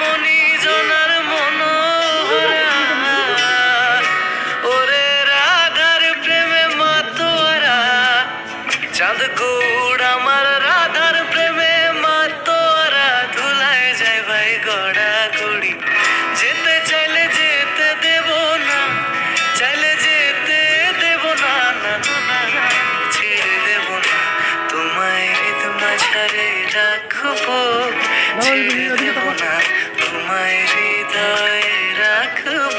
মনি জনার ওরে রাধার প্রেমে আমার রাধার প্রেমে ধুলায় যায় ভাই গড়া যেতে চাইলে যেতে না, চাইলে যেতে না না ছেড়ে না। তোমায় রাখব। হৃদয়ে রাখব।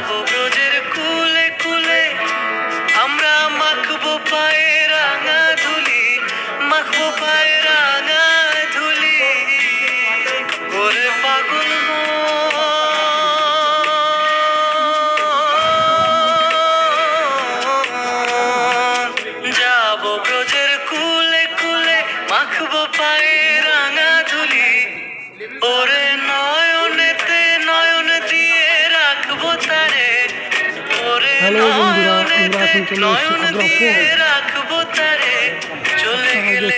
যাব কুলে কুলে আমরা মাখবো পায়ে রাঙা ধুলি, মাখবো পায়ে রাঙা ধুলি। পাগল কুলে কুলে মাখবো পায়ে রাঙা ধুলি। ওরে হ্যালো বন্ধুরা, আমরা এখন চলে এসেছি আগ্রা চলে গেলে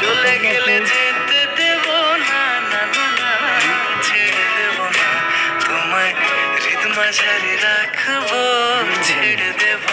চলে গেলে যেতে দেব না না ছেড়ে দেব না। তোমায় হৃদমা মাঝারি রাখব ছেড়ে দেব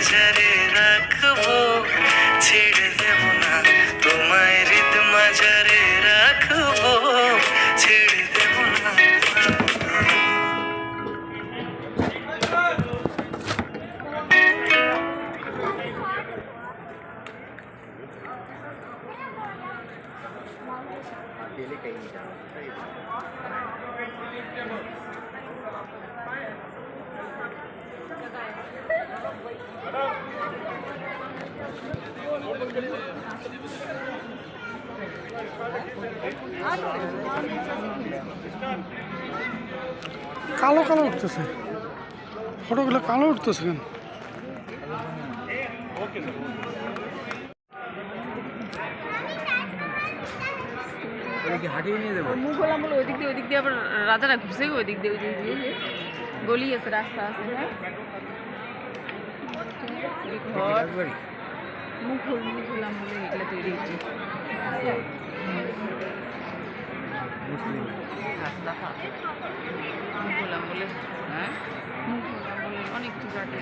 মাঝারে রাখব ছেড়ে দেব না তোমায় হৃদ মাঝারে রাখব ছেড়ে দেব না কালো কালো উঠতেছে। ফটোগুলো কালো উঠতেছে কেন? মুখ হলাম বলে ওইদিক দিয়ে ওইদিক দিয়ে আবার রাজারা ঘুরছে ওই দিক দিয়ে ওই দিক দিয়ে। গলি আছে রাস্তা আছে হ্যাঁ? ঘর মুখ হলাম বলে এগুলো তৈরি রাস্তা মুখ হলাম বলে হ্যাঁ হলাম বলে অনেক কিছু কাটে